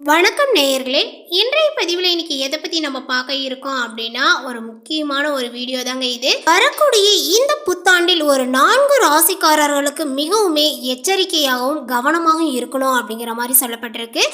வணக்கம் நேயர்களே இன்றைய பதிவில் இன்னைக்கு எதை பற்றி நம்ம பார்க்க இருக்கோம் அப்படின்னா ஒரு முக்கியமான ஒரு வீடியோ தாங்க இது. வரக்கூடிய இந்த புத்தாண்டில் ஒரு நான்கு ராசிக்காரர்களுக்கு மிகவுமே எச்சரிக்கையாகவும் கவனமாகவும் இருக்கணும் அப்படிங்கிற மாதிரி சொல்லப்பட்டிருக்கு.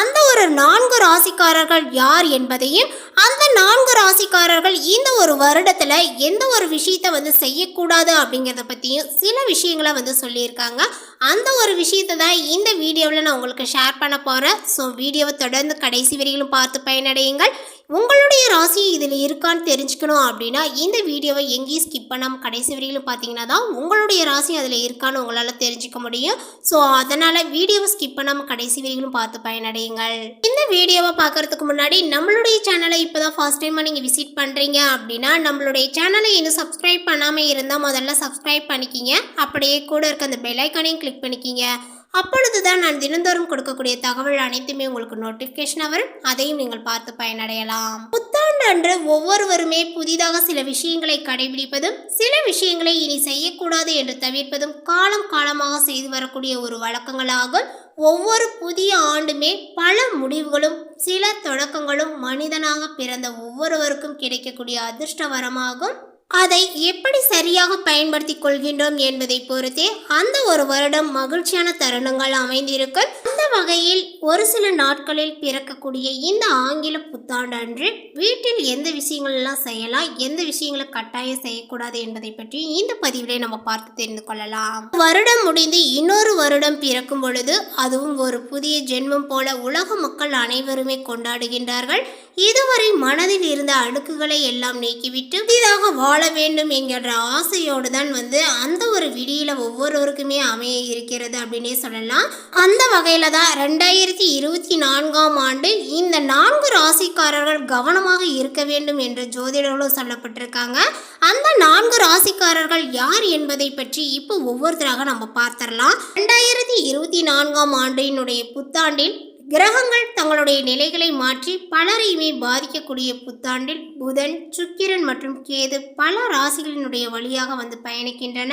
அந்த ஒரு நான்கு ராசிக்காரர்கள் யார் என்பதையும் அந்த நான்கு ராசிக்காரர்கள் இந்த ஒரு வருடத்தில் எந்த ஒரு விஷயத்தை வந்து செய்யக்கூடாது அப்படிங்கிறத பற்றியும் சில விஷயங்களை வந்து சொல்லியிருக்காங்க. அந்த ஒரு விஷயத்தை தான் இந்த வீடியோவில் நான் உங்களுக்கு ஷேர் பண்ண போகிறேன் ஸோ வீடியோவை தொடர்ந்து கடைசி வரையிலும் பார்த்து பயனடையுங்கள். உங்களுடைய ராசி இதில் இருக்கான்னு தெரிஞ்சுக்கணும் அப்படின்னா இந்த வீடியோவை எங்கேயும் ஸ்கிப் பண்ணாமல் கடைசி வரையிலும் பார்த்தீங்கன்னா தான் உங்களுடைய ராசி அதில் இருக்கான்னு உங்களால் தெரிஞ்சுக்க முடியும். ஸோ அதனால் வீடியோவை ஸ்கிப் பண்ணாமல் கடைசி வரையிலும் பார்த்து பயனடையுங்கள். இந்த வீடியோவை பார்க்கறதுக்கு முன்னாடி நம்மளுடைய சேனலை இப்போ தான் ஃபர்ஸ்ட் டைமாக நீங்கள் விசிட் பண்ணுறீங்க அப்படின்னா நம்மளுடைய சேனலை இன்னும் சப்ஸ்கிரைப் பண்ணாமல் இருந்தால் முதல்ல சப்ஸ்கிரைப் பண்ணிக்கிங்க. அப்படியே கூட இருக்க அந்த பெல் ஐக்கானையும் கிளிக் பண்ணிக்கிங்க. அப்பொழுது தான் நான் தினந்தோறும் கொடுக்கக்கூடிய தகவல் அனைத்துமே உங்களுக்கு நோட்டிஃபிகேஷனாக வரும். அதையும் நீங்கள் பார்த்து பயனடையலாம். புத்தாண்டு அன்று ஒவ்வொருவருமே புதிதாக சில விஷயங்களை கடைபிடிப்பதும் சில விஷயங்களை இனி செய்யக்கூடாது என்று தவிர்ப்பதும் காலம் காலமாக செய்து வரக்கூடிய ஒரு வழக்கங்களாகும். ஒவ்வொரு புதிய ஆண்டுமே பல முடிவுகளும் சில தொடக்கங்களும் மனிதனாக பிறந்த ஒவ்வொருவருக்கும் கிடைக்கக்கூடிய அதிர்ஷ்டவரமாகும். அதை எப்படி சரியாக பயன்படுத்திக் கொள்கின்றோம் என்பதை பொறுத்தே அந்த ஒரு வருடம் மகிழ்ச்சியான தருணங்கள் அமைந்திருக்கும் அந்த வகையில் ஒரு சில நாட்களில் பிறக்கக்கூடிய இந்த ஆங்கில புத்தாண்டு அன்று வீட்டில் எந்த விஷயங்கள்லாம் செய்யலாம் எந்த விஷயங்களை கட்டாயம் செய்யக்கூடாது என்பதை பற்றி இந்த பதிவிலே நம்ம பார்த்து தெரிந்து கொள்ளலாம். வருடம் முடிந்து இன்னொரு வருடம் பிறக்கும் பொழுது அதுவும் ஒரு புதிய ஜென்மம் போல உலக மக்கள் அனைவருமே கொண்டாடுகின்றார்கள். இதுவரை மனதில் இருந்த அடுக்குகளை எல்லாம் நீக்கிவிட்டு புதிதாக வாழ வேண்டும் என்கிற ஆசையோடு தான் வந்து அந்த ஒரு விடியில ஒவ்வொருவருக்குமே அமைய இருக்கிறது அப்படின்னே சொல்லலாம். அந்த வகையில் தான் ரெண்டாயிரத்தி இருபத்தி நான்காம் ஆண்டு இந்த நான்கு ராசிக்காரர்கள் கவனமாக இருக்க வேண்டும் என்று ஜோதிடர்களும் சொல்லப்பட்டிருக்காங்க. அந்த நான்கு ராசிக்காரர்கள் யார் என்பதை பற்றி இப்போ ஒவ்வொருத்தராக நம்ம பார்த்துடலாம். ரெண்டாயிரத்தி இருபத்தி நான்காம் ஆண்டினுடைய புத்தாண்டில் கிரகங்கள் தங்களுடைய நிலைகளை மாற்றி பலரையுமே பாதிக்கக்கூடிய புத்தாண்டில் புதன் சுக்கிரன் மற்றும் கேது பல ராசிகளினுடைய வழியாக வந்து பயணிக்கின்றன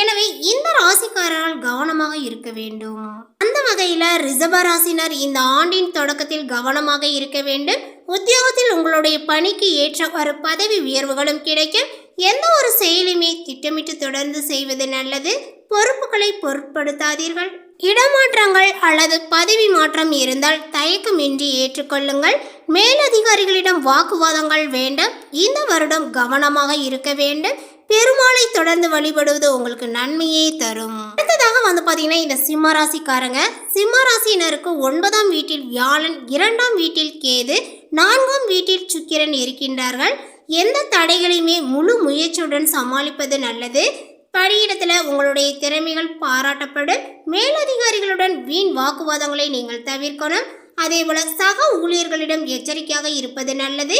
எனவே இந்த ராசிக்காரர்கள் கவனமாக இருக்க வேண்டும். அந்த வகையில் ரிசர்வ ராசினர் இந்த ஆண்டின் தொடக்கத்தில் கவனமாக இருக்க வேண்டும். உத்தியோகத்தில் உங்களுடைய பணிக்கு ஏற்றவாறு பதவி உயர்வுகளும் கிடைக்கும். எந்த ஒரு செயலுமே திட்டமிட்டு தொடர்ந்து செய்வது நல்லது. பொறுப்புகளை பொருட்படுத்தாதீர்கள். இடமாற்றங்கள் அல்லது பதவி மாற்றம் இருந்தால் தயக்கமின்றி ஏற்றுக்கொள்ளுங்கள். மேலதிகாரிகளிடம் வாக்குவாதங்கள் வேண்டாம். இந்த வருடம் கவனமாக இருக்க வேண்டும். பெருமாளை தொடர்ந்து வழிபடுவது உங்களுக்கு நன்மையே தரும். அடுத்ததாக வந்து பார்த்தீங்கன்னா இந்த சிம்மராசிக்காரங்க. ராசிக்காரங்க ஒன்பதாம் வீட்டில் வியாழன் இரண்டாம் வீட்டில் கேது நான்காம் வீட்டில் சுக்கிரன் இருக்கின்றார்கள். எந்த தடைகளையுமே முழு முயற்சியுடன் சமாளிப்பது நல்லது. பணியிடத்தில் உங்களுடைய திறமைகள் பாராட்டப்படும். மேலதிகாரிகளுடன் வீண் வாக்குவாதங்களை நீங்கள் தவிர்க்கணும். அதே போல சக ஊழியர்களிடம் எச்சரிக்கையாக இருப்பது நல்லது.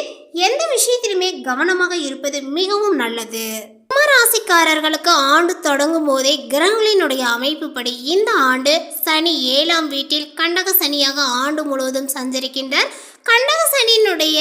எந்த விஷயத்திலுமே கவனமாக இருப்பது மிகவும் நல்லது. கும்பராசிக்காரர்களுக்கு ஆண்டு தொடங்கும் போதே கிரகங்களினுடைய அமைப்புப்படி இந்த ஆண்டு சனி ஏழாம் வீட்டில் கண்டக சனியாக ஆண்டு முழுவதும் சஞ்சரிக்கின்றார். கண்டக சனியினுடைய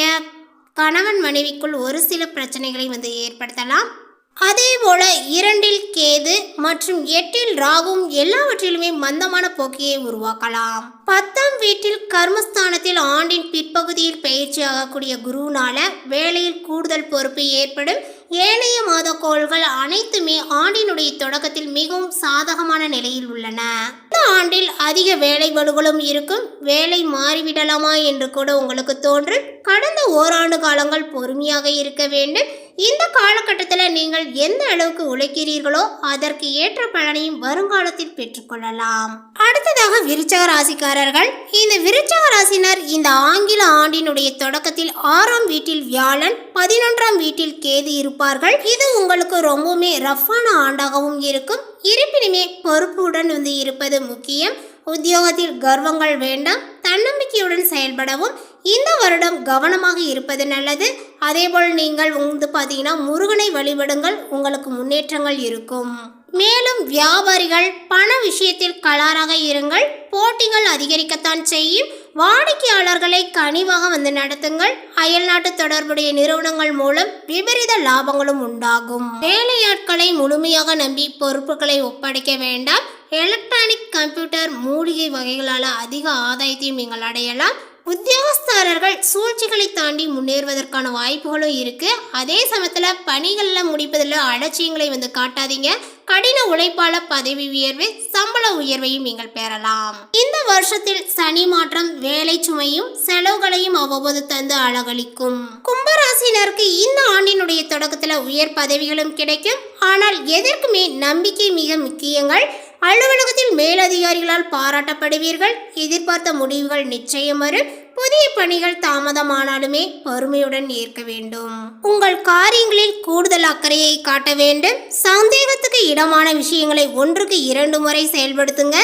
கணவன் மனைவிக்குள் ஒரு சில பிரச்சனைகளை வந்து ஏற்படுத்தலாம். அதேபோல இரண்டில் கேது மற்றும் எட்டில் ராகும் எல்லாவற்றிலுமே மந்தமான போக்கியை உருவாக்கலாம். பத்தாம் வீட்டில் கர்மஸ்தானத்தில் ஆண்டின் பிற்பகுதியில் பயிற்சி ஆகக்கூடிய குருனால வேலையில் கூடுதல் பொறுப்பு ஏற்படும். ஏனைய மாத கோள்கள் அனைத்துமே ஆண்டினுடைய தொடக்கத்தில் மிகவும் சாதகமான நிலையில் உள்ளன. இந்த ஆண்டில் அதிக வேலை படுகளும் இருக்கும். வேலை மாறிவிடலாமா என்று கூட உங்களுக்கு தோன்றும். கடந்த ஓராண்டு காலங்கள் பொறுமையாக இருக்க வேண்டும். இந்த காலகட்டத்தில் நீங்கள் எந்த அளவுக்கு உழைக்கிறீர்களோ அதற்கு ஏற்ற பலனையும் வருங்காலத்தில் பெற்றுக்கொள்ளலாம் அடுத்ததாக விருச்சக ராசிக்காரர்கள். இந்த விருச்சக ராசினர் இந்த ஆங்கில ஆண்டினுடைய தொடக்கத்தில் ஆறாம் வீட்டில் வியாழன் பதினொன்றாம் வீட்டில் கேது இருப்பார்கள். இது உங்களுக்கு ரொம்பவுமே ரஃப்பான ஆண்டாகவும் இருக்கும். இருப்பினுமே பொறுப்புடன் வந்து இருப்பது முக்கியம். உத்தியோகத்தில் கர்வங்கள் வேண்டாம் தன்னம்பிக்கையுடன் செயல்படவும். இந்த வருடம் கவனமாக இருப்பது நல்லது. அதேபோல் நீங்கள் வந்து பார்த்தீங்கன்னா முருகனை வழிபடுங்கள் உங்களுக்கு முன்னேற்றங்கள் இருக்கும். மேலும் வியாபாரிகள் பண விஷயத்தில் கலாராக இருங்கள். போட்டிகள் அதிகரிக்கத்தான் செய்யும். வாடிக்கையாளர்களை கனிவாக வந்து நடத்துங்கள். அயல்நாட்டு தொடர்புடைய நிறுவனங்கள் மூலம் விபரீத லாபங்களும் உண்டாகும். வேலையாட்களை முழுமையாக நம்பி பொறுப்புகளை ஒப்படைக்க வேண்டாம். எலக்ட்ரானிக் கம்ப்யூட்டர் மூலிகை வகைகளால் அதிக ஆதாயத்தையும் நீங்கள் அடையலாம். உத்தியோகஸ்தாரர்கள் சூழ்ச்சிகளை தாண்டி முன்னேறுவதற்கான வாய்ப்புகளும் இருக்குது அதே சமயத்தில் பணிகளில் முடிப்பதில் அலட்சியங்களை வந்து காட்டாதீங்க. கடின உழைப்பால பதவி உயர்வு சம்பள உயர்வையும் நீங்கள் பெறலாம். இந்த வருஷத்தில் சனி மாற்றம் வேலை சுமையும் செலவுகளையும் அவ்வப்போது தந்து அழகளிக்கும். கும்பராசினருக்கு இந்த ஆண்டினுடைய தொடக்கத்தில் உயர் பதவிகளும் கிடைக்கும். ஆனால் எதற்குமே நம்பிக்கை மிக முக்கியங்கள். அலுவலகத்தில் மேலதிகாரிகளால் பாராட்டப்படுவீர்கள். எதிர்பார்த்த முடிவுகள் நிச்சயம் வரும். புதிய பணிகள் தாமதமானாலுமே பொறுமையுடன் ஏற்க வேண்டும். உங்கள் காரியங்களில் கூடுதல் அக்கறையை காட்ட வேண்டும். சந்தேகத்துக்கு இடமான விஷயங்களை ஒன்றுக்கு இரண்டு முறை செயல்படுத்துங்க.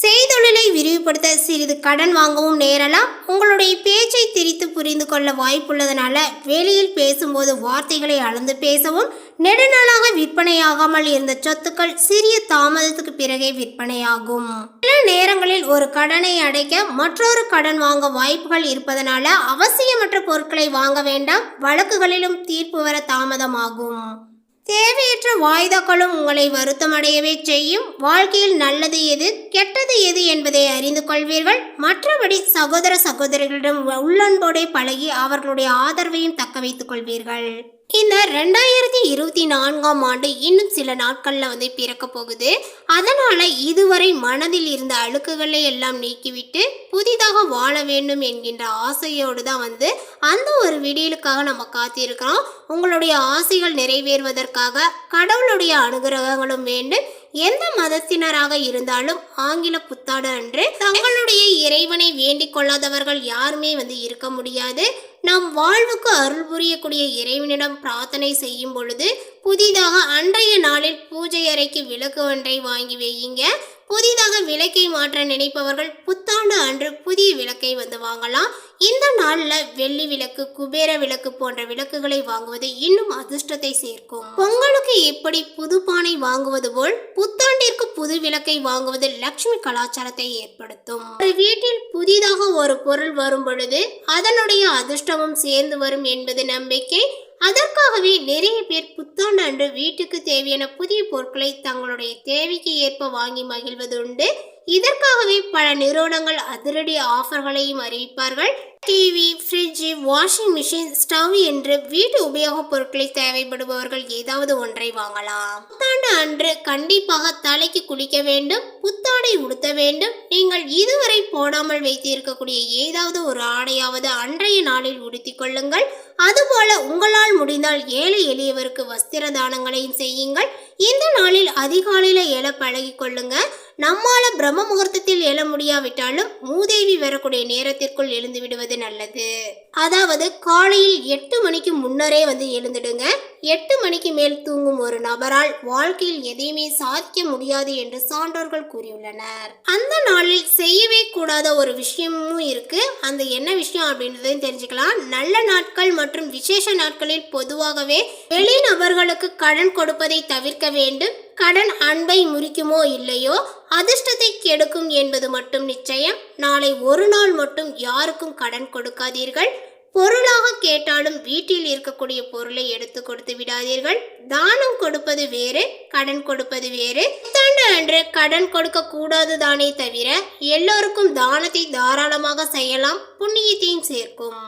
செய்தொழிலை விரிவுபடுத்த சிறிது கடன் வாங்கவும் நேரலாம். உங்களுடைய பேச்சை திரித்து புரிந்து கொள்ள வாய்ப்புள்ளதனால வெளியில் பேசும்போது வார்த்தைகளை அளந்து பேசவும் நெடுநாளாக விற்பனையாகாமல் இருந்த சொத்துக்கள் சிறிய தாமதத்துக்கு பிறகே விற்பனையாகும். சில நேரங்களில் ஒரு கடனை அடைக்க மற்றொரு கடன் வாங்க வாய்ப்புகள் இருப்பதனால அவசியமற்ற பொருட்களை வாங்க வேண்டாம். வழக்குகளிலும் தீர்ப்பு வர தாமதமாகும். தேவையற்ற வாய்தாக்களும் உங்களை வருத்தமடையவே செய்யும். வாழ்க்கையில் நல்லது எது கெட்டது எது என்பதை அறிந்து கொள்வீர்கள். மற்றபடி சகோதர சகோதரிகளிடம் உள்ளன்போடே பழகி அவர்களுடைய ஆதரவையும் தக்க வைத்துக் கொள்வீர்கள். இந்த ரெண்டாயிரத்தி இருபத்தி நான்காம் ஆண்டு இன்னும் சில நாட்களில் வந்து பிறக்க போகுது. அதனால் இதுவரை மனதில் இருந்த அழுக்குகளை எல்லாம் நீக்கிவிட்டு புதிதாக வாழ வேண்டும் என்கின்ற ஆசையோடு தான் வந்து அந்த ஒரு விடியலுக்காக நம்ம காத்திருக்கிறோம். உங்களுடைய ஆசைகள் நிறைவேறுவதற்காக கடவுளுடைய அனுகிரகங்களும் வேண்டும். எந்த மதத்தினராக இருந்தாலும் ஆங்கில புத்தாடு அன்று தங்களுடைய இறைவனை வேண்டிக் கொள்ளாதவர்கள் யாருமே வந்து இருக்க முடியாது. நம் வாழ்வுக்கு அருள் புரியக்கூடிய இறைவனிடம் பிரார்த்தனை செய்யும் பொழுது புதிதாக அன்றைய நாளில் பூஜை அறைக்கு விளக்கு ஒன்றை வாங்கி வையுங்க. புதிதாக விளக்கை மாற்ற நினைப்பவர்கள் புத்தாண்டு அன்று புதிய விளக்கை வந்து வாங்கலாம். இந்த நாளில் வெள்ளி விளக்கு குபேர விளக்கு போன்ற விளக்குகளை வாங்குவது இன்னும் அதிர்ஷ்டத்தை சேர்க்கும். பொங்கலுக்கு எப்படி புது பானை வாங்குவது போல் புத்தாண்டிற்கு புது விளக்கை வாங்குவது லக்ஷ்மி கலாச்சாரத்தை ஏற்படுத்தும். ஒரு வீட்டில் புதிதாக ஒரு பொருள் வரும் பொழுது அதனுடைய அதிர்ஷ்டமும் சேர்ந்து வரும் என்பது நம்பிக்கை. அதற்காகவே நிறைய பேர் புத்தாண்டு அன்று வீட்டுக்கு தேவையான புதிய பொருட்களை தங்களுடைய தேவைக்கு ஏற்ப வாங்கி மகிழ்வது உண்டு இதற்காகவே பல நிறுவனங்கள் அதிரடி ஆஃபர்களையும் அறிவிப்பார்கள். TV fridge washing machine stove என்று வீட்டு உபயோகப் பொருட்களை தேவைப்படுபவர்கள் ஏதாவது ஒன்றை வாங்கலாம். புத்தாண்டு அன்று கண்டிப்பாக தலைக்கு குளிக்க வேண்டும் புத்தாடை உடுத்த வேண்டும். நீங்கள் இதுவரை போடாமல் வைத்திருக்கக்கூடிய ஏதாவது ஒரு ஆடையாவது அன்றைய நாளில் உடுத்திக் கொள்ளுங்கள். அதுபோல உங்களால் முடிந்தால் ஏழை எளியவருக்கு வஸ்திர தானங்களையும் செய்யுங்கள். இந்த நாளில் அதிகாலையில் எழ பழகி கொள்ளுங்க. நம்மால பிரம்ம முகூர்த்தத்தில் எழ முடியாவிட்டாலும் மூதேவி வரக்கூடிய நேரத்திற்குள் எழுந்து விடுவது நல்லது. அதாவது காலையில் எட்டு மணிக்கு முன்னரே வந்து எழுந்துடுங்க. எட்டு மணிக்கு மேல் தூங்கும் ஒரு நபரால் வாழ்க்கையில் எதையுமே சாதிக்க முடியாது என்று சான்றோர்கள் கூறியுள்ளனர். அந்த நாளில் செய்யவே கூடாத ஒரு விஷயமும் இருக்கு. அந்த என்ன விஷயம் அப்படின்றதையும் தெரிஞ்சுக்கலாம். நல்ல நாட்கள் மற்றும் விசேஷ நாட்களில் பொதுவாகவே வெளிநபர்களுக்கு கடன் கொடுப்பதை தவிர்க்க வேண்டும். கடன் அன்பை முறிக்குமோ இல்லையோ அதிர்ஷ்டத்தை கெடுக்கும் என்பது மட்டும் நிச்சயம். நாளை ஒரு நாள் மட்டும் யாருக்கும் கடன் கொடுக்காதீர்கள். பொருளாக கேட்டாலும் வீட்டில் இருக்கக்கூடிய பொருளை எடுத்து கொடுத்து விடாதீர்கள். தானம் கொடுப்பது வேறு கடன் கொடுப்பது வேறு. புத்தாண்டு அன்று கடன் கொடுக்க கூடாது தானே தவிர எல்லோருக்கும் தானத்தை தாராளமாக செய்யலாம் புண்ணியத்தையும் சேர்க்கும்.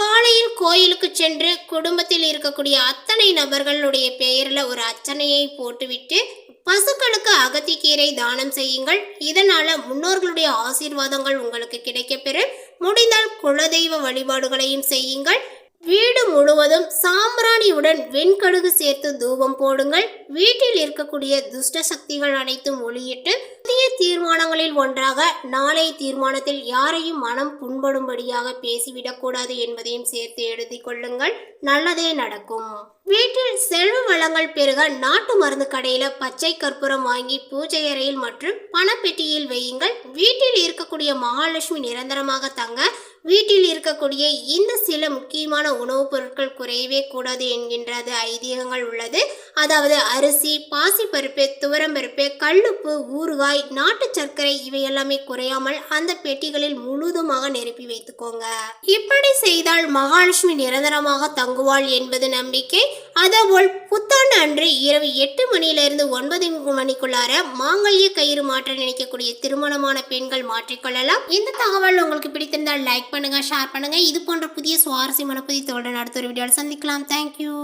காலையில் கோயிலுக்கு சென்று குடும்பத்தில் இருக்கக்கூடிய அத்தனை நபர்களுடைய பெயரில் ஒரு அர்ச்சனையை போட்டுவிட்டு பசுக்களுக்கு அகத்திக்கீரை தானம் செய்யுங்கள். இதனால முன்னோர்களுடைய ஆசீர்வாதங்கள் உங்களுக்கு கிடைக்கப்பெறும். முடிந்தால் குலதெய்வ வழிபாடுகளையும் செய்யுங்கள். வீடு முழுவதும் சாம்பிராணியுடன் வெண்கடுகு சேர்த்து தூபம் போடுங்கள். வீட்டில் இருக்கக்கூடிய துஷ்ட சக்திகள் அனைத்தும் ஒளியிட்டு புதிய தீர்மானங்களில் ஒன்றாக நாளைய தீர்மானத்தில் யாரையும் மனம் புண்படும்படியாக பேசிவிடக்கூடாது என்பதையும் சேர்த்து எழுதிக் கொள்ளுங்கள். நல்லதே நடக்கும். வீட்டில் செல்வ வளங்கள் பெருக நாட்டு மருந்து கடையில பச்சை கற்பூரம் வாங்கி பூஜை அறையில் மற்றும் பணப்பெட்டியில் வையுங்கள். வீட்டில் இருக்கக்கூடிய மகாலட்சுமி நிரந்தரமாக தங்க வீட்டில் இருக்கக்கூடிய இந்த சில முக்கியமான உணவுப் பொருட்கள் குறையவே கூடாது என்கின்றது ஐதீகங்கள் உள்ளது. அதாவது அரிசி பாசிப்பருப்பு துவரம்பருப்பு கல்லுப்பு ஊறுகாய் நாட்டு சர்க்கரை இவை எல்லாமே குறையாமல் அந்த பெட்டிகளில் முழுதுமாக நிரப்பி வைத்துக்கோங்க. இப்படி செய்தால் மகாலட்சுமி நிரந்தரமாக தங்குவாள் என்பது நம்பிக்கை. அதேபோல் புத்தாண்டு அன்று இரவு எட்டு மணியிலிருந்து ஒன்பது மணிக்குள்ளார மாங்கல்ய கயிறு மாற்ற நினைக்கக்கூடிய திருமணமான பெண்கள் மாற்றிக்கொள்ளலாம். இந்த தகவல் உங்களுக்கு பிடித்திருந்தால் லைக் பண்ணுங்க ஷேர் பண்ணுங்க. இது போன்ற புதிய சுவாரஸ்யமான புதிய தொடர் அடுத்த ஒரு வீடியோவில் சந்திக்கலாம். தேங்க்யூ